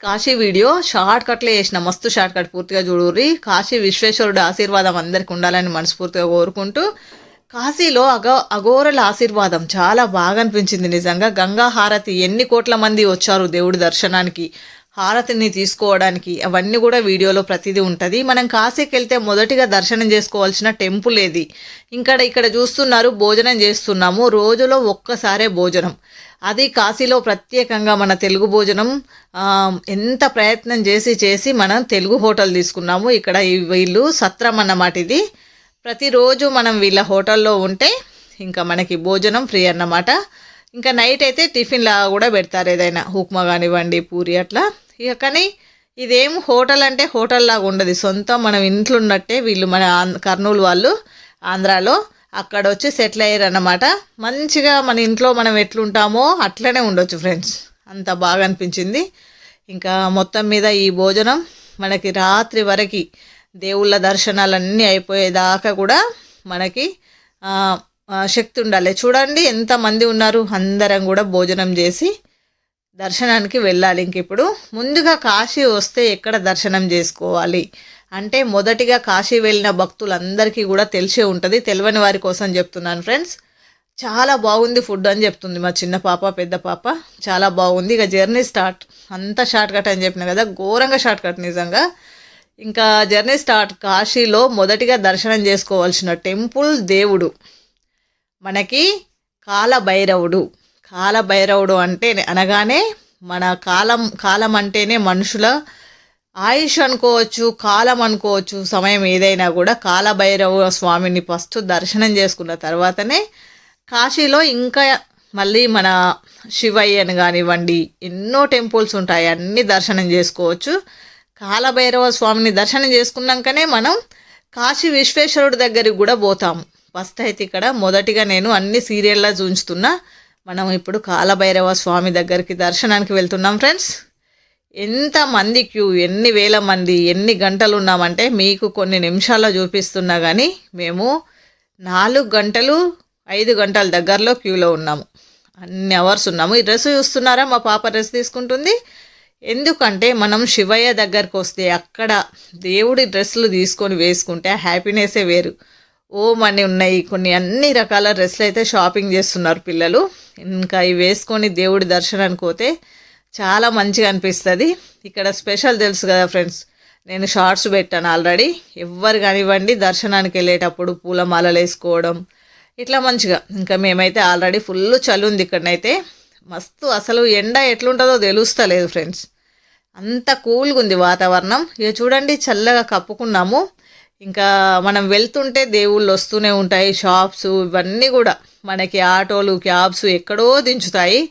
Kashi video short కట్లే చేసిన మస్తు short cut పూర్తిగా చూడుర్రి. కాశీ విశ్వేశ్వరుడు ఆశీర్వాదం అందరికి ఉండాలని మనస్ఫూర్తిగా కోరుకుంటూ కాశీలో అగ అఘోరల ఆశీర్వాదం చాలా బాగా అనిపించింది నిజంగా. గంగా హారతి ఎన్ని కోట్ల మంది వచ్చారు దేవుడి దర్శనానికి హారతిని తీసుకోవడానికి అవన్నీ కూడా వీడియోలో ప్రతిదీ ఉంటుంది. మనం కాశీకి వెళ్తే మొదటిగా దర్శనం చేసుకోవాల్సిన టెంపుల్ ఏది? ఇంకా ఇక్కడ చూస్తున్నారు భోజనం చేస్తున్నాము. రోజులో ఒక్కసారే భోజనం. అది కాశీలో ప్రత్యేకంగా మన తెలుగు భోజనం ఎంత ప్రయత్నం చేసి చేసి మనం తెలుగు హోటల్ తీసుకున్నాము. ఇక్కడ ఈ వీళ్ళు సత్రం అన్నమాట ఇది. ప్రతిరోజు మనం వీళ్ళ హోటల్లో ఉంటే ఇంకా మనకి భోజనం ఫ్రీ అన్నమాట. ఇంకా నైట్ అయితే టిఫిన్ లాగా కూడా పెడతారు ఏదైనా ఉప్మా కానివ్వండి పూరి అట్లా. ఇక కానీ ఇదేం హోటల్ అంటే హోటల్ లాగా ఉండదు. సొంతం మనం ఇంట్లో ఉన్నట్టే వీళ్ళు మన కర్నూలు వాళ్ళు ఆంధ్రాలో అక్కడ వచ్చి సెటిల్ అయ్యారు అన్నమాట మంచిగా మన ఇంట్లో మనం ఎట్లుంటామో అట్లనే ఉండొచ్చు ఫ్రెండ్స్. అంత బాగా అనిపించింది ఇంకా మొత్తం మీద ఈ భోజనం మనకి రాత్రి వరకు దేవుళ్ళ దర్శనాలన్నీ అయిపోయేదాకా కూడా మనకి శక్తి ఉండాలి. చూడండి ఎంతమంది ఉన్నారు. అందరం కూడా భోజనం చేసి దర్శనానికి వెళ్ళాలి ఇంక ఇప్పుడు. ముందుగా కాశీ వస్తే ఎక్కడ దర్శనం చేసుకోవాలి? అంటే మొదటిగా కాశీ వెళ్ళిన భక్తులందరికీ కూడా తెలిసే ఉంటుంది. తెలియని వారి కోసం చెప్తున్నాను ఫ్రెండ్స్. చాలా బాగుంది ఫుడ్ అని చెప్తుంది మా చిన్న పాప పెద్ద పాప. చాలా బాగుంది. ఇక జర్నీ స్టార్ట్. అంత షార్ట్ కట్ అని చెప్పిన కదా ఘోరంగా షార్ట్ కట్ నిజంగా. ఇంకా జర్నీ స్టార్ట్ కాశీలో మొదటిగా దర్శనం చేసుకోవాల్సిన టెంపుల్ దేవుడు. మనకి కాలభైరవుడు. కాలభైరవుడు అంటే అనగానే మన కాలం కాలం అంటేనే మనుషుల ఆయుష్ అనుకోవచ్చు కాలం అనుకోవచ్చు సమయం ఏదైనా కూడా కాలభైరవ స్వామిని ఫస్ట్ దర్శనం చేసుకున్న తర్వాతనే కాశీలో ఇంకా మళ్ళీ మన శివయ్యను కానివ్వండి ఎన్నో టెంపుల్స్ ఉంటాయి అన్ని దర్శనం చేసుకోవచ్చు. కాలభైరవ స్వామిని దర్శనం చేసుకున్నాకనే మనం కాశీ విశ్వేశ్వరుడి దగ్గరికి కూడా పోతాము ఫస్ట్ అయితే ఇక్కడ మొదటిగా నేను అన్ని సీరియల్లా చూంచుతున్నా. మనం ఇప్పుడు కాలభైరవ స్వామి దగ్గరికి దర్శనానికి వెళ్తున్నాం ఫ్రెండ్స్. ఎంతమంది క్యూ ఎన్ని వేల మంది ఎన్ని గంటలు ఉన్నామంటే మీకు కొన్ని నిమిషాల్లో చూపిస్తున్నా కానీ మేము నాలుగు గంటలు ఐదు గంటల దగ్గరలో క్యూలో ఉన్నాము. అన్ని అవర్స్ ఉన్నాము. ఈ డ్రెస్ చూస్తున్నారా? మా పాప డ్రెస్ తీసుకుంటుంది. ఎందుకంటే మనం శివయ్య దగ్గరకు వస్తే అక్కడ దేవుడి డ్రెస్సులు తీసుకొని వేసుకుంటే హ్యాపీనెస్సే వేరు. ఓం అని ఉన్నాయి కొన్ని అన్ని రకాల డ్రెస్సులు అయితే షాపింగ్ చేస్తున్నారు పిల్లలు. ఇంకా ఇవి వేసుకొని దేవుడి దర్శనానికి పోతే చాలా మంచిగా అనిపిస్తుంది. ఇక్కడ స్పెషల్ తెలుసు కదా ఫ్రెండ్స్ నేను షార్ట్స్ పెట్టాను ఆల్రెడీ. ఎవ్వరు కానివ్వండి దర్శనానికి వెళ్ళేటప్పుడు పూలమాలలు వేసుకోవడం ఇట్లా మంచిగా. ఇంకా మేమైతే ఆల్రెడీ ఫుల్ చలి ఉంది ఇక్కడనైతే. మస్తు అసలు ఎండ ఎట్లుంటుందో తెలుస్తలేదు ఫ్రెండ్స్. అంత కూల్గా ఉంది వాతావరణం. ఇక చూడండి చల్లగా కప్పుకున్నాము. ఇంకా మనం వెళ్తుంటే దేవుళ్ళు వస్తూనే ఉంటాయి షాప్స్ ఇవన్నీ కూడా. మనకి ఆటోలు క్యాబ్స్ ఎక్కడో దించుతాయి.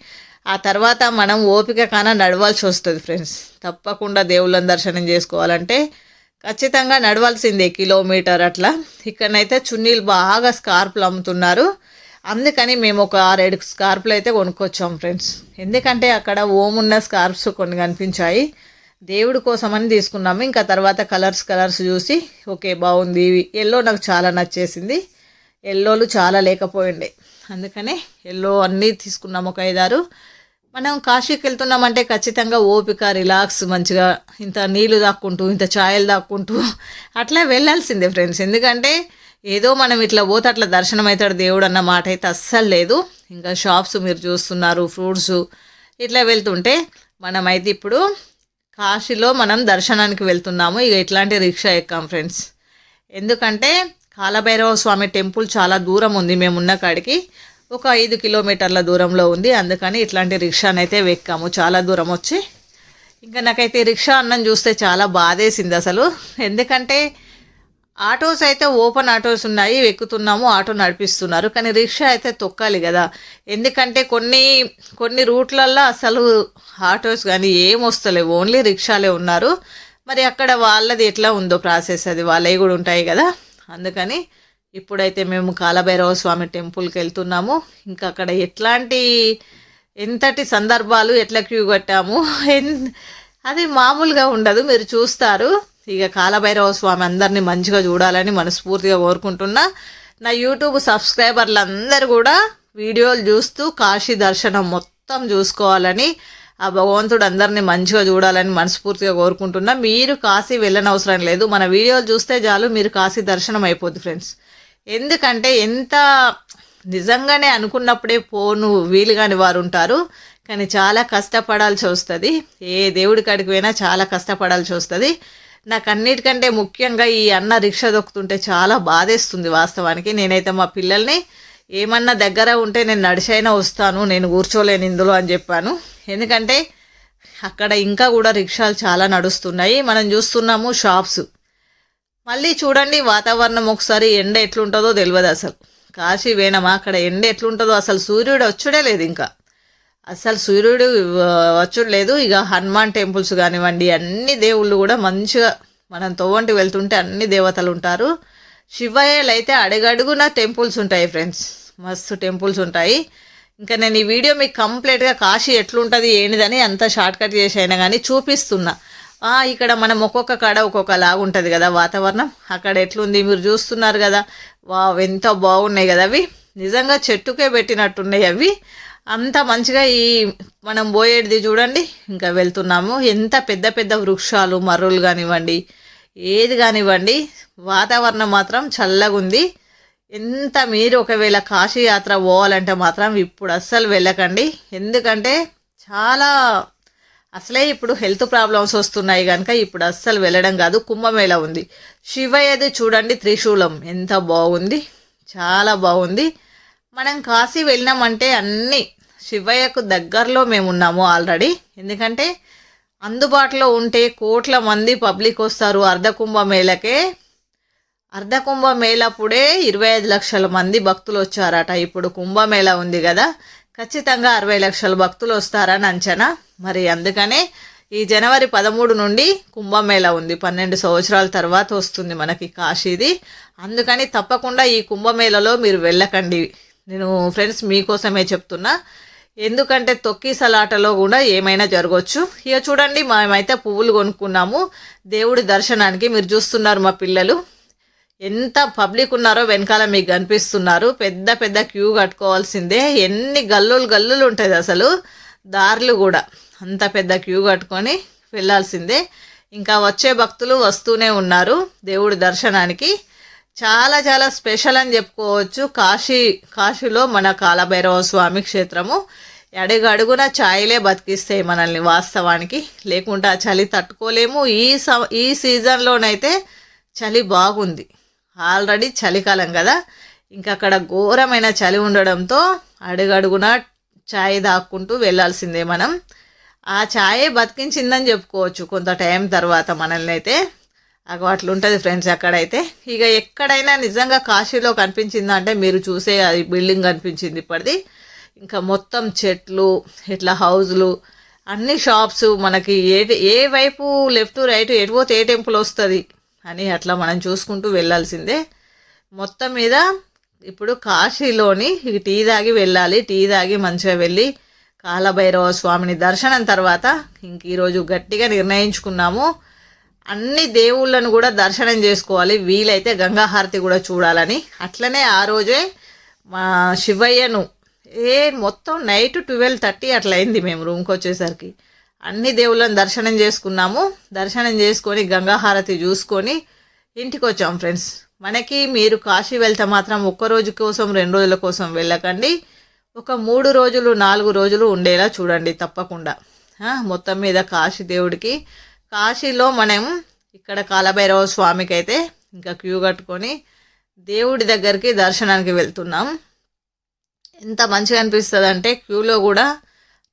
ఆ తర్వాత మనం ఓపిక కాన నడవాల్సి వస్తుంది ఫ్రెండ్స్. తప్పకుండా దేవుళ్ళని దర్శనం చేసుకోవాలంటే ఖచ్చితంగా నడవాల్సిందే కిలోమీటర్ అట్లా. ఇక్కడనైతే చున్నీలు బాగా స్కార్పులు అమ్ముతున్నారు. అందుకని మేము ఒక ఆరేడు స్కార్పులు అయితే కొనుక్కొచ్చాం ఫ్రెండ్స్. ఎందుకంటే అక్కడ ఓం ఉన్న స్కార్ప్స్ కొన్ని కనిపించాయి. దేవుడి కోసమని తీసుకున్నాము. ఇంకా తర్వాత కలర్స్ కలర్స్ చూసి ఓకే బాగుంది. ఎల్లో నాకు చాలా నచ్చేసింది. ఎల్లోలు చాలా లేకపోయిండే. అందుకనే ఎల్లో అన్నీ తీసుకున్నాము ఒక ఐదారు. మనం కాశీకి వెళ్తున్నామంటే ఖచ్చితంగా ఓపిక రిలాక్స్ మంచిగా ఇంత నీళ్ళు దాక్కుంటూ ఇంత ఛాయలు దాక్కుంటూ అట్లా వెళ్ళాల్సిందే ఫ్రెండ్స్. ఎందుకంటే ఏదో మనం ఇట్లా పోతే అట్లా దర్శనం అవుతాడు దేవుడు అన్న మాట అయితే అస్సలు లేదు. ఇంకా షాప్స్ మీరు చూస్తున్నారు ఫ్రూట్స్ ఇట్లా వెళ్తుంటే మనమైతే ఇప్పుడు కాశీలో మనం దర్శనానికి వెళ్తున్నాము. ఇక ఇట్లాంటి రిక్షా ఎక్కాం ఫ్రెండ్స్. ఎందుకంటే కాలభైరవ స్వామి టెంపుల్ చాలా దూరం ఉంది. మేము ఉన్న కాడికి ఒక ఐదు కిలోమీటర్ల దూరంలో ఉంది. అందుకని ఇట్లాంటి రిక్షానైతే వెక్కాము. చాలా దూరం వచ్చి. ఇంకా నాకైతే రిక్షా అన్నం చూస్తే చాలా బాధేసింది అసలు. ఎందుకంటే ఆటోస్ అయితే ఓపెన్ ఆటోస్ ఉన్నాయి. ఎక్కుతున్నాము ఆటో నడిపిస్తున్నారు. కానీ రిక్షా అయితే తొక్కాలి కదా. ఎందుకంటే కొన్ని కొన్ని రూట్లల్లో అసలు ఆటోస్ కానీ ఏం వస్తలేవు. ఓన్లీ రిక్షాలే ఉన్నారు. మరి అక్కడ వాళ్ళది ఎట్లా ఉందో ప్రాసెస్ అది. వాళ్ళవి కూడా ఉంటాయి కదా. అందుకని ఇప్పుడైతే మేము కాలభైరవ స్వామి టెంపుల్కి వెళ్తున్నాము. ఇంకా అక్కడ ఎట్లాంటి ఎంతటి సందర్భాలు ఎట్లా క్యూ కట్టాము ఎన్ అది మామూలుగా ఉండదు మీరు చూస్తారు. ఇక కాలభైరవ స్వామి అందరినీ మంచిగా చూడాలని మనస్ఫూర్తిగా కోరుకుంటున్నా. నా యూట్యూబ్ సబ్స్క్రైబర్లందరూ కూడా వీడియోలు చూస్తూ కాశీ దర్శనం మొత్తం చూసుకోవాలని ఆ భగవంతుడు అందరినీ మంచిగా చూడాలని మనస్ఫూర్తిగా కోరుకుంటున్నా. మీరు కాశీ వెళ్ళనవసరం లేదు. మన వీడియోలు చూస్తే చాలు మీరు కాశీ దర్శనం అయిపోద్ది ఫ్రెండ్స్. ఎందుకంటే ఎంత నిజంగానే అనుకున్నప్పుడే పోను వీలు కాని వారు ఉంటారు కానీ చాలా కష్టపడాల్సి వస్తుంది. ఏ దేవుడి కాడికి పోయినా చాలా కష్టపడాల్సి వస్తుంది. నాకు అన్నిటికంటే ముఖ్యంగా ఈ అన్న రిక్షా దొక్కుతుంటే చాలా బాధేస్తుంది వాస్తవానికి. నేనైతే మా పిల్లల్ని ఏమన్నా దగ్గర ఉంటే నేను నడిచైనా వస్తాను నేను కూర్చోలేను ఇందులో అని చెప్పాను. ఎందుకంటే అక్కడ ఇంకా కూడా రిక్షాలు చాలా నడుస్తున్నాయి. మనం చూస్తున్నాము షాప్స్. మళ్ళీ చూడండి వాతావరణం ఒకసారి ఎండ ఎట్లుంటుందో తెలియదు అసలు. కాశీ వేణమా అక్కడ ఎండ ఎట్లుంటుందో అసలు సూర్యుడు వచ్చుడే లేదు ఇంకా. అసలు సూర్యుడు వచ్చుడు లేదు. ఇక హనుమాన్ టెంపుల్స్ కానివ్వండి అన్ని దేవుళ్ళు కూడా మంచిగా మనం తవ్వంటి వెళ్తుంటే అన్ని దేవతలు ఉంటారు. శివయ్యలు అయితే అడుగడుగున టెంపుల్స్ ఉంటాయి ఫ్రెండ్స్. మస్తు టెంపుల్స్ ఉంటాయి. ఇంకా నేను ఈ వీడియో మీకు కంప్లీట్గా కాశీ ఎట్లుంటుంది ఏంటిదని అంత షార్ట్కట్ చేసైనా చేసి అయినా కానీ చూపిస్తున్నా. ఇక్కడ మనం ఒక్కొక్క కాడ ఒక్కొక్క లాగా ఉంటుంది కదా వాతావరణం. అక్కడ ఎట్లుంది మీరు చూస్తున్నారు కదా. వా ఎంత బాగున్నాయి కదా అవి. నిజంగా చెట్టుకే పెట్టినట్టున్నాయి అవి. అంత మంచిగా ఈ మనం పోయేది చూడండి. ఇంకా వెళ్తున్నాము. ఎంత పెద్ద పెద్ద వృక్షాలు మర్రులు కానివ్వండి ఏది కానివ్వండి వాతావరణం మాత్రం చల్లగా ఉంది ఎంత మీరు ఒకవేళ కాశీ యాత్ర పోవాలంటే మాత్రం ఇప్పుడు అస్సలు వెళ్ళకండి. ఎందుకంటే చాలా అసలే ఇప్పుడు హెల్త్ ప్రాబ్లమ్స్ వస్తున్నాయి కనుక ఇప్పుడు అస్సలు వెళ్ళడం కాదు కుంభమేళ ఉంది. శివయ్యది చూడండి త్రిశూలం ఎంత బాగుంది చాలా బాగుంది. మనం కాశీ వెళ్ళినామంటే అన్ని శివయ్యకు దగ్గరలో మేము ఉన్నాము ఆల్రెడీ. ఎందుకంటే అందుబాటులో ఉంటే కోట్ల మంది పబ్లిక్ వస్తారు అర్ధ కుంభమేళకే అర్ధ మేళప్పుడే ఇరవై ఐదు లక్షల మంది భక్తులు వచ్చారట. ఇప్పుడు కుంభమేళ ఉంది కదా ఖచ్చితంగా అరవై లక్షల భక్తులు వస్తారని అంచనా. మరి అందుకనే ఈ జనవరి పదమూడు నుండి కుంభమేళ ఉంది. పన్నెండు సంవత్సరాల తర్వాత వస్తుంది మనకి కాశీది అందుకని తప్పకుండా ఈ కుంభమేళలో మీరు వెళ్ళకండి. నేను ఫ్రెండ్స్ మీకోసమే చెప్తున్నా. ఎందుకంటే తొక్కి సలాటలో కూడా ఏమైనా జరగవచ్చు ఇక చూడండి మేమైతే పువ్వులు కొనుక్కున్నాము. దేవుడి దర్శనానికి మీరు చూస్తున్నారు మా పిల్లలు. ఎంత పబ్లిక్ ఉన్నారో వెనకాల మీకు కనిపిస్తున్నారు. పెద్ద పెద్ద క్యూ కట్టుకోవాల్సిందే. ఎన్ని గల్లులు గల్లులు ఉంటుంది అసలు. దారులు కూడా. అంత పెద్ద క్యూ కట్టుకొని వెళ్ళాల్సిందే. ఇంకా వచ్చే భక్తులు వస్తూనే ఉన్నారు దేవుడి దర్శనానికి. చాలా చాలా స్పెషల్ అని చెప్పుకోవచ్చు. కాశీ కాశీలో మన కాలభైరవ స్వామి క్షేత్రము. అడుగడుగున ఛాయలే బతికిస్తాయి మనల్ని వాస్తవానికి. లేకుండా ఆ చలి తట్టుకోలేము. ఈ స ఈ సీజన్లోనైతే చలి బాగుంది. ఆల్రెడీ చలికాలం కదా. ఇంకా అక్కడ ఘోరమైన చలి ఉండడంతో అడుగడుగున ఛాయ్ దాక్కుంటూ వెళ్ళాల్సిందే మనం. ఆ ఛాయే బతికించిందని చెప్పుకోవచ్చు కొంత టైం తర్వాత మనల్ని అయితే అగవాట్లు అట్లుంటుంది ఫ్రెండ్స్ అక్కడైతే. ఇక ఎక్కడైనా నిజంగా కాశీలో కనిపించిందా అంటే మీరు చూసే అది బిల్డింగ్ కనిపించింది ఇప్పటిది. ఇంకా మొత్తం చెట్లు ఇట్లా హౌజులు అన్ని షాప్స్ మనకి ఏ ఏ వైపు లెఫ్ట్ రైట్ ఎటు పోతే ఏ టెంపుల్ వస్తుంది. అని అట్లా మనం చూసుకుంటూ వెళ్ళాల్సిందే. మొత్తం మీద ఇప్పుడు కాశీలోని టీ తాగి వెళ్ళాలి టీ తాగి మంచిగా వెళ్ళి కాలభైరవ స్వామిని దర్శనం తర్వాత ఇంక ఈరోజు గట్టిగా నిర్ణయించుకున్నాము. అన్ని దేవుళ్ళను కూడా దర్శనం చేసుకోవాలి. వీలైతే గంగాహారతి కూడా చూడాలని. అట్లనే ఆ రోజే మా శివయ్యను ఏ మొత్తం నైట్ ట్వెల్వ్ థర్టీ అట్లా అయింది మేము రూమ్కి వచ్చేసరికి. అన్ని దేవుళ్ళని దర్శనం చేసుకున్నాము. దర్శనం చేసుకొని గంగాహారతి చూసుకొని ఇంటికి వచ్చాం ఫ్రెండ్స్. మనకి మీరు కాశీ వెళ్తే మాత్రం ఒక్క రోజు కోసం రెండు రోజుల కోసం వెళ్ళకండి. ఒక మూడు రోజులు నాలుగు రోజులు ఉండేలా చూడండి తప్పకుండా. మొత్తం మీద కాశీ దేవుడికి. కాశీలో మనం ఇక్కడ కాలభైరవ స్వామికి అయితే ఇంకా క్యూ కట్టుకొని దేవుడి దగ్గరికి దర్శనానికి వెళ్తున్నాం. ఎంత మంచిగా అనిపిస్తుంది అంటే క్యూలో కూడా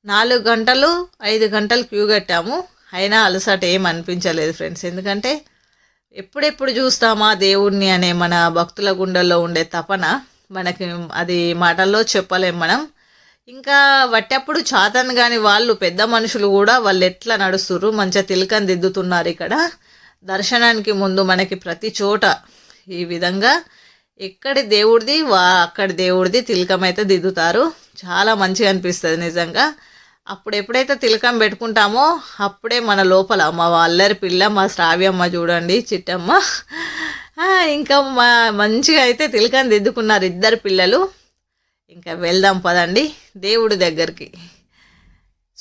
నాలుగు గంటలు ఐదు గంటలు క్యూ కట్టాము. అయినా అలసట ఏం అనిపించలేదు ఫ్రెండ్స్. ఎందుకంటే ఎప్పుడెప్పుడు చూస్తామా దేవుణ్ణి అనే మన భక్తుల గుండెల్లో ఉండే తపన. మనకి అది మాటల్లో చెప్పలేం మనం. ఇంకా వట్టప్పుడు చాతన్ కాని వాళ్ళు పెద్ద మనుషులు కూడా వాళ్ళు ఎట్లా నడుస్తున్నారు మంచిగా తిలకం దిద్దుతున్నారు ఇక్కడ. దర్శనానికి ముందు మనకి ప్రతి చోట ఈ విధంగా ఎక్కడి దేవుడిది వా అక్కడి దేవుడిది తిలకం అయితే దిద్దుతారు. చాలా మంచిగా అనిపిస్తుంది నిజంగా. అప్పుడు ఎప్పుడైతే తిలకం పెట్టుకుంటామో అప్పుడే మన లోపల మా అల్లరి పిల్ల మా శ్రావ్యమ్మ చూడండి చిట్టమ్మ. ఇంకా మా మంచిగా అయితే తిలకం దిద్దుకున్నారు ఇద్దరు పిల్లలు. ఇంకా వెళ్దాం పదండి దేవుడి దగ్గరికి.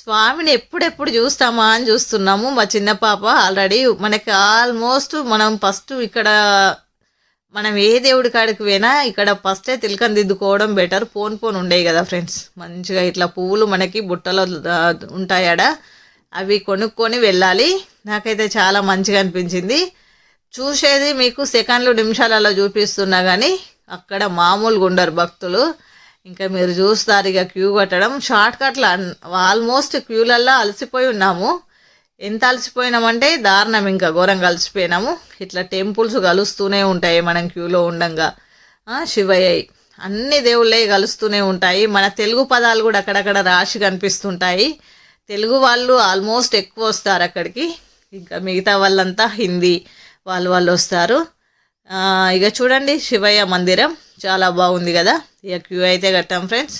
స్వామిని ఎప్పుడెప్పుడు చూస్తామా అని చూస్తున్నాము మా చిన్న పాప. ఆల్రెడీ మనకి ఆల్మోస్ట్ మనం ఫస్ట్ ఇక్కడ మనం ఏ దేవుడి కాడికి పోయినా ఇక్కడ ఫస్టే తిలకం దిద్దుకోవడం బెటర్ పోన్ పోన్ ఉండేవి కదా ఫ్రెండ్స్ మంచిగా ఇట్లా పువ్వులు మనకి బుట్టలో ఉంటాయాడ అవి కొనుక్కొని వెళ్ళాలి. నాకైతే చాలా మంచిగా అనిపించింది. చూసేది మీకు సెకండ్లు నిమిషాలలో చూపిస్తున్నా కానీ అక్కడ మామూలుగా ఉండరు భక్తులు. ఇంకా మీరు చూస్తారు ఇక క్యూ కట్టడం. షార్ట్ కట్లు ఆల్మోస్ట్ క్యూలల్లో అలసిపోయి ఉన్నాము. ఎంత అలసిపోయినామంటే దారుణం ఇంకా ఘోరంగా అలసిపోయినాము ఇట్లా టెంపుల్స్ కలుస్తూనే ఉంటాయి మనం క్యూలో ఉండంగా. శివయ్య. అన్ని దేవుళ్ళే కలుస్తూనే ఉంటాయి. మన తెలుగు పదాలు కూడా అక్కడక్కడ రాసి కనిపిస్తుంటాయి. తెలుగు వాళ్ళు ఆల్మోస్ట్ ఎక్కువ వస్తారు అక్కడికి. ఇంకా మిగతా వాళ్ళంతా హిందీ వాళ్ళు వాళ్ళు వస్తారు. ఇక చూడండి శివయ్య మందిరం. చాలా బాగుంది కదా. ఇక క్యూ అయితే కట్టాం ఫ్రెండ్స్.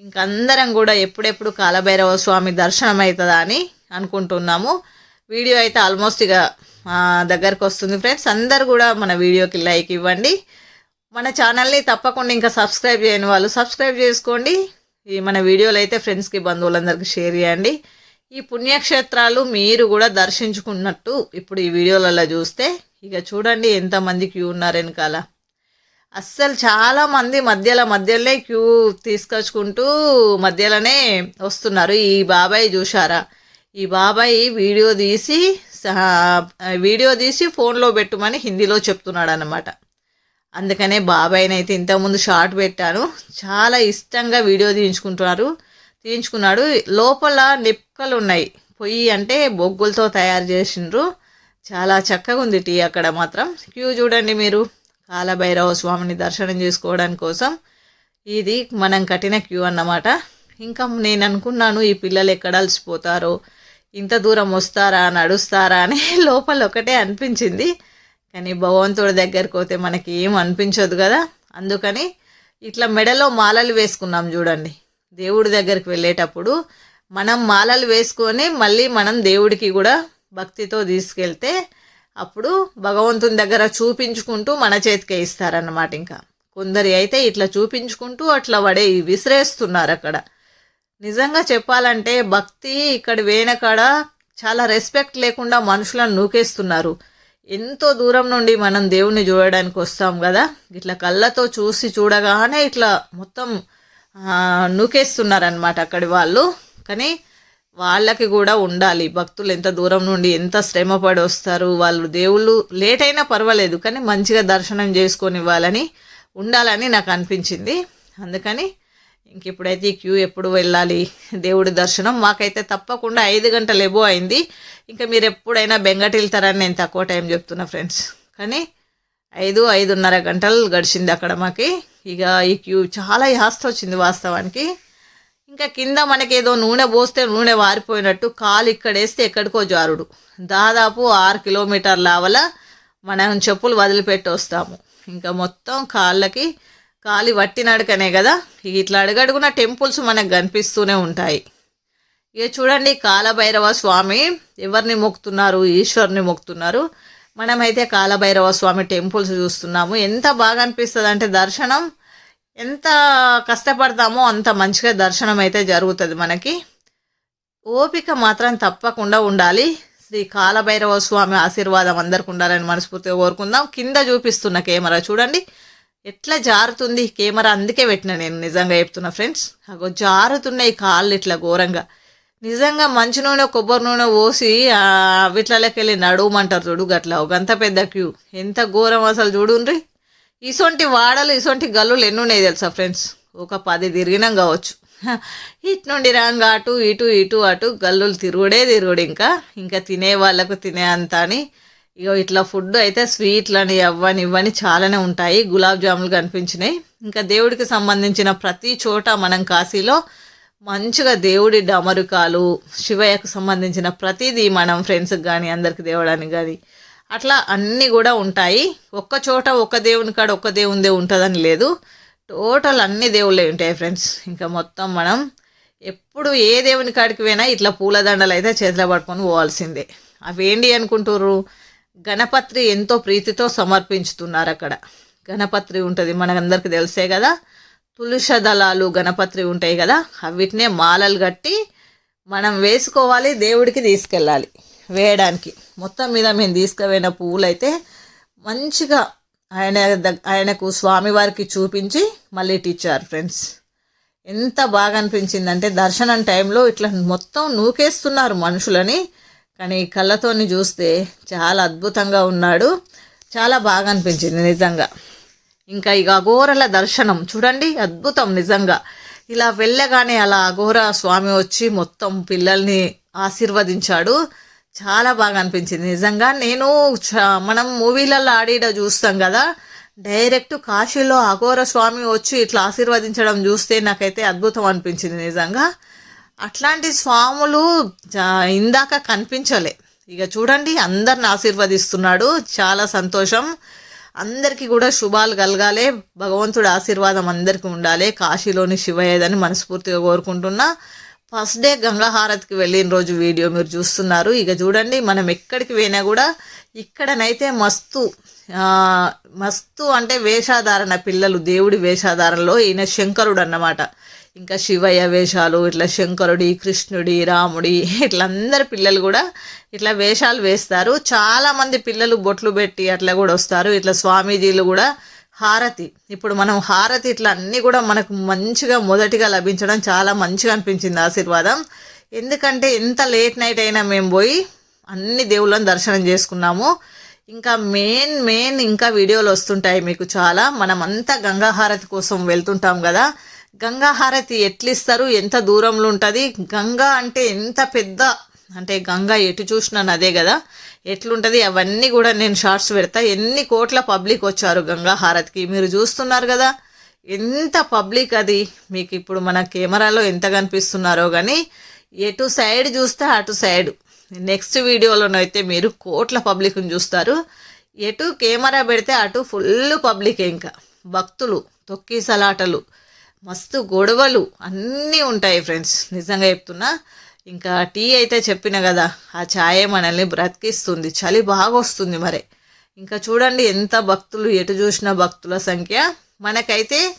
ఇంక అందరం కూడా ఎప్పుడెప్పుడు కాలభైరవ స్వామి దర్శనం అవుతుందా అని అనుకుంటున్నాము. వీడియో అయితే ఆల్మోస్ట్ ఇక దగ్గరకు వస్తుంది ఫ్రెండ్స్. అందరు కూడా మన వీడియోకి లైక్ ఇవ్వండి. మన ఛానల్ని తప్పకుండా ఇంకా సబ్స్క్రైబ్ చేయని వాళ్ళు సబ్స్క్రైబ్ చేసుకోండి. ఈ మన వీడియోలు అయితే ఫ్రెండ్స్కి బంధువులందరికీ షేర్ చేయండి. ఈ పుణ్యక్షేత్రాలు మీరు కూడా దర్శించుకున్నట్టు ఇప్పుడు ఈ వీడియోలలో చూస్తే ఇక చూడండి ఎంతమంది క్యూ ఉన్నారు వెనకాల. అస్సలు చాలామంది మధ్యలో మధ్యలోనే క్యూ తీసుకొచ్చుకుంటూ మధ్యలోనే వస్తున్నారు. ఈ బాబాయ్ చూశారా? ఈ బాబాయ్ వీడియో తీసి సహా- వీడియో తీసి ఫోన్లో పెట్టుమని హిందీలో చెప్తున్నాడు అనమాట అందుకనే బాబాయ్ని అయితే ఇంతకుముందు షార్ట్ పెట్టాను. చాలా ఇష్టంగా వీడియో తీయించుకుంటున్నారు. తీయించుకున్నాడు. లోపల నిప్పుకలు ఉన్నాయి పొయ్యి అంటే బొగ్గులతో తయారు చేసిండ్రు. చాలా చక్కగా ఉంది టీ అక్కడ మాత్రం. క్యూ చూడండి మీరు. కాలభైరవ స్వామిని దర్శనం చేసుకోవడానికి కోసం. ఇది మనం కట్టిన క్యూ అన్నమాట. ఇంకా నేను అనుకున్నాను ఈ పిల్లలు ఎక్కడ అలసిపోతారో. ఇంత దూరం వస్తారా నడుస్తారా అని లోపల ఒకటే అనిపించింది. కానీ భగవంతుడి దగ్గరికి పోతే మనకి ఏం అనిపించదు కదా. అందుకని ఇట్లా మెడలో మాలలు వేసుకున్నాం చూడండి. దేవుడి దగ్గరికి వెళ్ళేటప్పుడు మనం మాలలు వేసుకొని మళ్ళీ మనం దేవుడికి కూడా భక్తితో తీసుకెళ్తే అప్పుడు భగవంతుని దగ్గర చూపించుకుంటూ మన చేతికే ఇస్తారన్నమాట ఇంకా. కొందరి అయితే ఇట్లా చూపించుకుంటూ అట్లా పడే విసిరేస్తున్నారు అక్కడ. నిజంగా చెప్పాలంటే భక్తి ఇక్కడ వేనకాడ చాలా రెస్పెక్ట్ లేకుండా మనుషులను నూకేస్తున్నారు. ఎంతో దూరం నుండి మనం దేవుణ్ణి చూడడానికి వస్తాం కదా? ఇట్లా కళ్ళతో చూసి చూడగానే ఇట్లా మొత్తం నూకేస్తున్నారనమాట అక్కడి వాళ్ళు. కానీ వాళ్ళకి కూడా ఉండాలి. భక్తులు ఎంత దూరం నుండి ఎంత శ్రమపడి వస్తారు. వాళ్ళు దేవుళ్ళు లేట్ అయినా పర్వాలేదు కానీ మంచిగా దర్శనం చేసుకొని ఇవ్వాలని ఉండాలని నాకు అనిపించింది. అందుకని ఇంక ఇప్పుడైతే ఈ క్యూ ఎప్పుడు వెళ్ళాలి? దేవుడి దర్శనం. మాకైతే తప్పకుండా ఐదు గంటలు ఎబో అయింది. ఇంకా మీరు ఎప్పుడైనా బెంగటి వెళ్తారని నేను తక్కువ టైం చెప్తున్నా ఫ్రెండ్స్. కానీ ఐదు ఐదున్నర గంటలు గడిచింది అక్కడ మాకి. ఇక ఈ క్యూ చాలా యాస్త వచ్చింది వాస్తవానికి. ఇంకా కింద మనకి ఏదో నూనె పోస్తే నూనె వారిపోయినట్టు కాలు ఇక్కడ వేస్తే ఎక్కడికో జారుడు. దాదాపు ఆరు కిలోమీటర్ల ఆవల మనం చెప్పులు వదిలిపెట్టి వస్తాము ఇంకా మొత్తం కాళ్ళకి కాలి వట్టినడకనే కదా? ఇట్లా అడుగడుగున టెంపుల్స్ మనకు కనిపిస్తూనే ఉంటాయి. ఇక చూడండి కాలభైరవ స్వామి ఎవరిని మొక్కుతున్నారు? ఈశ్వరుని మొక్కుతున్నారు. మనమైతే కాలభైరవ స్వామి టెంపుల్స్ చూస్తున్నాము. ఎంత బాగా అనిపిస్తుంది అంటే దర్శనం ఎంత కష్టపడతామో అంత మంచిగా దర్శనం అయితే జరుగుతుంది మనకి. ఓపిక మాత్రం తప్పకుండా ఉండాలి. శ్రీ కాలభైరవ స్వామి ఆశీర్వాదం అందరికి ఉండాలని మనస్ఫూర్తిగా కోరుకుందాం. కింద చూపిస్తున్న కెమెరా చూడండి. ఎట్లా జారుతుంది కెమెరా అందుకే పెట్టిన నేను నిజంగా చెప్తున్నా ఫ్రెండ్స్. అగో జారుతున్నాయి కాళ్ళు ఇట్లా ఘోరంగా. నిజంగా మంచి నూనె కొబ్బరి నూనె పోసి వీటిలోకి వెళ్ళి నడుమంటారు చూడు గట్లా. ఒక అంత పెద్ద క్యూ. ఎంత ఘోరం అసలు చూడుండ్రి. ఇసొంటి వాడలు ఇసొంటి గల్లులు ఎన్ని ఉన్నాయి తెలుసా ఫ్రెండ్స్? ఒక పది తిరిగినాం కావచ్చు. ఇటు నుండి రాంగా అటు ఇటు ఇటు అటు గల్లులు తిరుగుడే తిరుగుడు ఇంకా. ఇంకా తినే వాళ్ళకు తినే అంత అని ఇక ఇట్లా ఫుడ్ అయితే స్వీట్లని అవ్వని ఇవ్వని చాలానే ఉంటాయి. గులాబ్ జాములు కనిపించినాయి. ఇంకా దేవుడికి సంబంధించిన ప్రతి చోట మనం కాశీలో మంచిగా దేవుడి డమరుకాలు శివయ్యకు సంబంధించిన ప్రతిదీ మనం ఫ్రెండ్స్కి కానీ అందరికి దేవడానికి కానీ అట్లా అన్నీ కూడా ఉంటాయి. ఒక్క చోట ఒక దేవుని కాడ ఒక్క దేవునిదే ఉంటుందని లేదు. టోటల్ అన్ని దేవుళ్ళే ఉంటాయి ఫ్రెండ్స్ ఇంకా మొత్తం మనం ఎప్పుడు ఏ దేవుని కాడికి పోయినా ఇట్లా పూలదండలు అయితే చేతిలో పట్టుకొని పోవాల్సిందే. అవేంటి అనుకుంటుర్రు? గణపత్రి ఎంతో ప్రీతితో సమర్పించుతున్నారు అక్కడ. గణపత్రి ఉంటుంది మనకందరికి తెలిసే కదా. తులుష దళాలు గణపత్రి ఉంటాయి కదా. అవిటినే మాలలు కట్టి మనం వేసుకోవాలి దేవుడికి తీసుకెళ్ళాలి వేయడానికి. మొత్తం మీద మేము తీసుకుపోయిన పువ్వులు అయితే మంచిగా ఆయన ఆయనకు స్వామివారికి చూపించి మళ్ళీ ఇచ్చారు ఫ్రెండ్స్. ఎంత బాగా అనిపించిందంటే దర్శనం టైంలో ఇట్లా మొత్తం నూకేస్తున్నారు మనుషులని. కానీ కళ్ళతోని చూస్తే చాలా అద్భుతంగా ఉన్నాడు. చాలా బాగా అనిపించింది నిజంగా. ఇంకా ఇక అఘోరల దర్శనం చూడండి అద్భుతం నిజంగా. ఇలా వెళ్ళగానే అలా అఘోర స్వామి వచ్చి మొత్తం పిల్లల్ని ఆశీర్వదించాడు. చాలా బాగా అనిపించింది నిజంగా. నేను చ- మనం మూవీలలో ఆడిడ చూస్తాం కదా డైరెక్ట్ కాశీలో అఘోర స్వామి వచ్చి ఇట్లా ఆశీర్వదించడం చూస్తే నాకైతే అద్భుతం అనిపించింది నిజంగా. అట్లాంటి స్వాములు చా- ఇందాక కనిపించలే. ఇక చూడండి అందరిని ఆశీర్వదిస్తున్నాడు. చాలా సంతోషం. అందరికీ కూడా శుభాలు కలగాలి. భగవంతుడి ఆశీర్వాదం అందరికీ ఉండాలి. కాశీలోని శివయ్యదని మనస్ఫూర్తిగా కోరుకుంటున్నా. ఫస్ట్ డే గంగాహారతికి వెళ్ళిన రోజు వీడియో మీరు చూస్తున్నారు. ఇక చూడండి మనం ఎక్కడికి పోయినా కూడా ఇక్కడనైతే మస్తు మస్తు అంటే వేషాధారణ పిల్లలు దేవుడి వేషాధారణలో ఈయన శంకరుడు అన్నమాట. ఇంకా శివయ్య వేషాలు ఇట్లా శంకరుడి కృష్ణుడి రాముడి ఇట్లా అందరు పిల్లలు కూడా ఇట్లా వేషాలు వేస్తారు. చాలామంది పిల్లలు బొట్లు పెట్టి అట్లా కూడా వస్తారు. ఇట్లా స్వామీజీలు కూడా హారతి. ఇప్పుడు మనం హారతి ఇట్లా అన్నీ కూడా మనకు మంచిగా మొదటిగా లభించడం చాలా మంచిగా అనిపించింది ఆశీర్వాదం. ఎందుకంటే ఎంత లేట్ నైట్ అయినా మేము పోయి అన్ని దేవుళ్ళని దర్శనం చేసుకున్నాము. ఇంకా మెయిన్ మెయిన్ ఇంకా వీడియోలు వస్తుంటాయి మీకు చాలా. మనమంతా గంగాహారతి గంగా హారతి కోసం వెళ్తుంటాం కదా. గంగా హారతి ఎట్లిస్తారు? ఎంత దూరంలో ఉంటుంది? గంగా అంటే ఎంత పెద్ద? అంటే గంగా ఎటు చూసినా అదే కదా. ఎట్లుంటుంది? అవన్నీ కూడా నేను షార్ట్స్ పెడతా. ఎన్ని కోట్ల పబ్లిక్ వచ్చారు గంగా హారతికి? మీరు చూస్తున్నారు కదా. ఎంత పబ్లిక్ అది. మీకు ఇప్పుడు మన కెమెరాలో ఎంత కనిపిస్తున్నారో కానీ ఎటు సైడ్ చూస్తే అటు సైడ్. నెక్స్ట్ వీడియోలోనైతే మీరు కోట్ల పబ్లిక్ని చూస్తారు. ఎటు కెమెరా పెడితే అటు ఫుల్ పబ్లిక్ ఇంకా. భక్తులు తొక్కి సలాటలు. మస్తు గొడవలు అన్నీ ఉంటాయి ఫ్రెండ్స్. నిజంగా చెప్తున్నా. ఇంకా టీ అయితే చెప్పిన కదా ఆ ఛాయే మనల్ని బ్రతికిస్తుంది. చలి బాగా వస్తుంది మరి. ఇంకా చూడండి ఎంత భక్తులు ఎటు చూసిన భక్తుల సంఖ్య. మనకైతే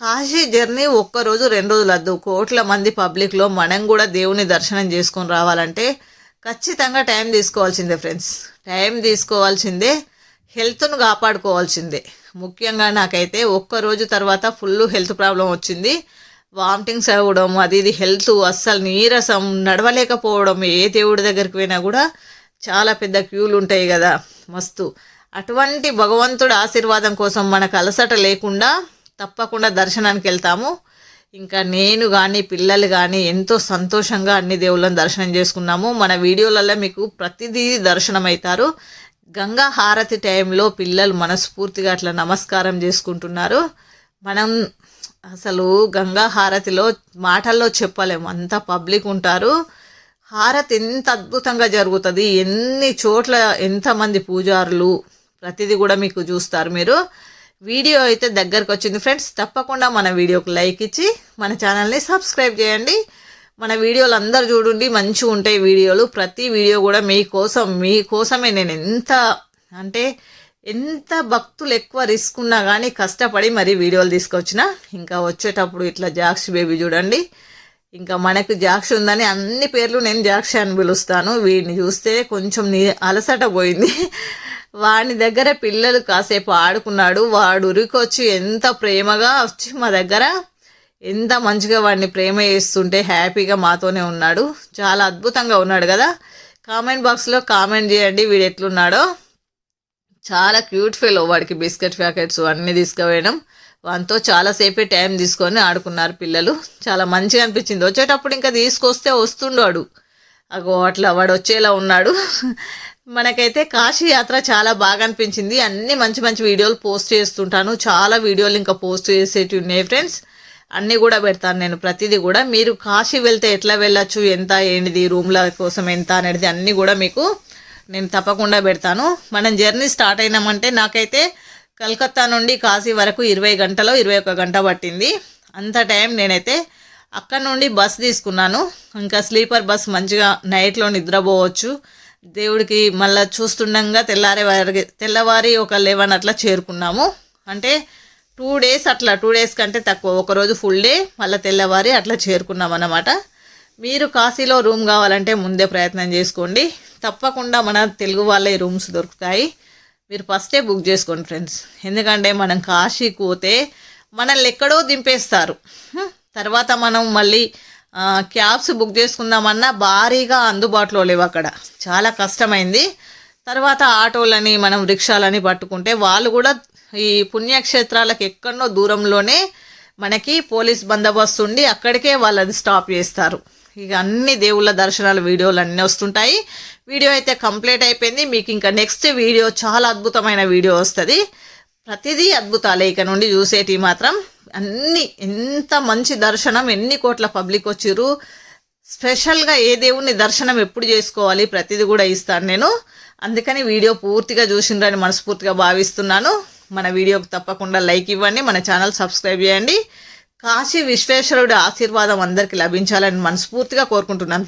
కాశీ జర్నీ ఒక్కరోజు రెండు రోజులు వద్దు. కోట్ల మంది పబ్లిక్లో మనం కూడా దేవుని దర్శనం చేసుకొని రావాలంటే ఖచ్చితంగా టైం తీసుకోవాల్సిందే ఫ్రెండ్స్. టైం తీసుకోవాల్సిందే హెల్త్ను కాపాడుకోవాల్సిందే. ముఖ్యంగా నాకైతే ఒక్క రోజు తర్వాత ఫుల్ హెల్త్ ప్రాబ్లం వచ్చింది. వామిటింగ్స్ అవ్వడం అది ఇది హెల్త్ అస్సలు నీరసం నడవలేకపోవడం ఏ దేవుడి దగ్గరికి పోయినా కూడా చాలా పెద్ద క్యూలు ఉంటాయి కదా మస్తు. అటువంటి భగవంతుడి ఆశీర్వాదం కోసం మనకు అలసట లేకుండా తప్పకుండా దర్శనానికి వెళ్తాము. ఇంకా నేను కానీ పిల్లలు కానీ ఎంతో సంతోషంగా అన్ని దేవుళ్ళని దర్శనం చేసుకున్నాము. మన వీడియోలలో మీకు ప్రతిదీ దర్శనం అవుతారు గంగా హారతి టైంలో పిల్లలు మనస్ఫూర్తిగా అట్లా నమస్కారం చేసుకుంటున్నారు. మనం అసలు గంగా హారతిలో మాటల్లో చెప్పలేము. అంత పబ్లిక్ ఉంటారు. హారతి ఎంత అద్భుతంగా జరుగుతుంది. ఎన్ని చోట్ల ఎంతమంది పూజారులు ప్రతిదీ కూడా మీకు చూస్తారు మీరు. వీడియో అయితే దగ్గరకు వచ్చింది ఫ్రెండ్స్ తప్పకుండా మన వీడియోకి లైక్ ఇచ్చి మన ఛానల్ని సబ్స్క్రైబ్ చేయండి. మన వీడియోలు అందరు చూడండి మంచిగా ఉంటాయి వీడియోలు. ప్రతి వీడియో కూడా మీకోసం మీకోసమే నేను ఎంత అంటే ఎంత భక్తులు ఎక్కువ రిస్క్ ఉన్నా కానీ కష్టపడి మరి వీడియోలు తీసుకొచ్చిన ఇంకా వచ్చేటప్పుడు ఇట్లా జాక్స్ బేబీ చూడండి. ఇంకా మనకు జాక్షి ఉందని అన్ని పేర్లు నేను జాక్షి అని పిలుస్తాను. వీడిని చూస్తే కొంచెం నీ అలసట పోయింది. వాడి దగ్గర పిల్లలు కాసేపు ఆడుకున్నాడు. వాడు ఉరికొచ్చి ఎంత ప్రేమగా వచ్చి మా దగ్గర ఎంత మంచిగా వాడిని ప్రేమ చేస్తుంటే హ్యాపీగా మాతోనే ఉన్నాడు. చాలా అద్భుతంగా ఉన్నాడు కదా. కామెంట్ బాక్స్లో కామెంట్ చేయండి వీడు ఎట్లున్నాడో. చాలా క్యూట్ ఫెలో వాడికి బిస్కెట్ ప్యాకెట్స్ అన్నీ తీసుకుపోయడం వాటితో చాలాసేపే టైం తీసుకొని ఆడుకున్నారు పిల్లలు. చాలా మంచిగా అనిపించింది. వచ్చేటప్పుడు ఇంకా తీసుకొస్తే వస్తుండాడు. అగో అట్లా వాడు వచ్చేలా ఉన్నాడు. మనకైతే కాశీ యాత్ర చాలా బాగా అనిపించింది. అన్ని మంచి మంచి వీడియోలు పోస్ట్ చేస్తుంటాను. చాలా వీడియోలు ఇంకా పోస్ట్ చేసేటివి ఉన్నాయి ఫ్రెండ్స్ అన్నీ కూడా పెడతాను నేను ప్రతిదీ కూడా. మీరు కాశీ వెళ్తే ఎట్లా వెళ్ళచ్చు ఎంత ఏంటిది రూమ్ల కోసం ఎంత అనేది అన్నీ కూడా మీకు నేను తప్పకుండా పెడతాను. మనం జర్నీ స్టార్ట్ అయినామంటే నాకైతే కలకత్తా నుండి కాశీ వరకు ఇరవై గంటలో ఇరవై ఒక గంట పట్టింది. అంత టైం నేనైతే అక్కడ నుండి బస్ తీసుకున్నాను. ఇంకా స్లీపర్ బస్ మంచిగా నైట్లో నిద్రపోవచ్చు. దేవుడికి మళ్ళీ చూస్తుండగా తెల్లారే వారికి తెల్లవారి ఒక లెవెన్ అట్లా చేరుకున్నాము. అంటే టూ డేస్ అట్లా టూ డేస్ కంటే తక్కువ. ఒకరోజు ఫుల్ డే మళ్ళీ తెల్లవారి అట్లా చేరుకున్నాం అన్నమాట. మీరు కాశీలో రూమ్ కావాలంటే ముందే ప్రయత్నం చేసుకోండి. తప్పకుండా మన తెలుగు వాళ్ళే రూమ్స్ దొరుకుతాయి. మీరు ఫస్టే బుక్ చేసుకోండి ఫ్రెండ్స్ ఎందుకంటే మనం కాశీకి పోతే మనల్ని ఎక్కడో దింపేస్తారు. తర్వాత మనం మళ్ళీ క్యాబ్స్ బుక్ చేసుకుందామన్నా భారీగా అందుబాటులో లేవు అక్కడ. చాలా కష్టమైంది. తర్వాత ఆటోలని మనం రిక్షాలని పట్టుకుంటే వాళ్ళు కూడా ఈ పుణ్యక్షేత్రాలకు ఎక్కడో దూరంలోనే మనకి పోలీస్ బందోబస్తు ఉండి అక్కడికే వాళ్ళు అది స్టాప్ చేస్తారు. ఇక అన్ని దేవుళ్ళ దర్శనాల వీడియోలు అన్నీ వస్తుంటాయి. వీడియో అయితే కంప్లీట్ అయిపోయింది. మీకు ఇంకా నెక్స్ట్ వీడియో చాలా అద్భుతమైన వీడియో వస్తుంది. ప్రతిదీ అద్భుతాలే ఇక నుండి చూసేటి మాత్రం. అన్ని ఎంత మంచి దర్శనం ఎన్ని కోట్ల పబ్లిక్ వచ్చిర్రు. స్పెషల్గా ఏ దేవుని దర్శనం ఎప్పుడు చేసుకోవాలి ప్రతిదీ కూడా ఇస్తాను నేను. అందుకని వీడియో పూర్తిగా చూసిండ్రని మనస్ఫూర్తిగా భావిస్తున్నాను. మన వీడియోకి తప్పకుండా లైక్ ఇవ్వండి మన ఛానల్ సబ్స్క్రైబ్ చేయండి. కాశీ విశ్వేశ్వరుడి ఆశీర్వాదం అందరికీ లభించాలని మనస్ఫూర్తిగా కోరుకుంటున్నాను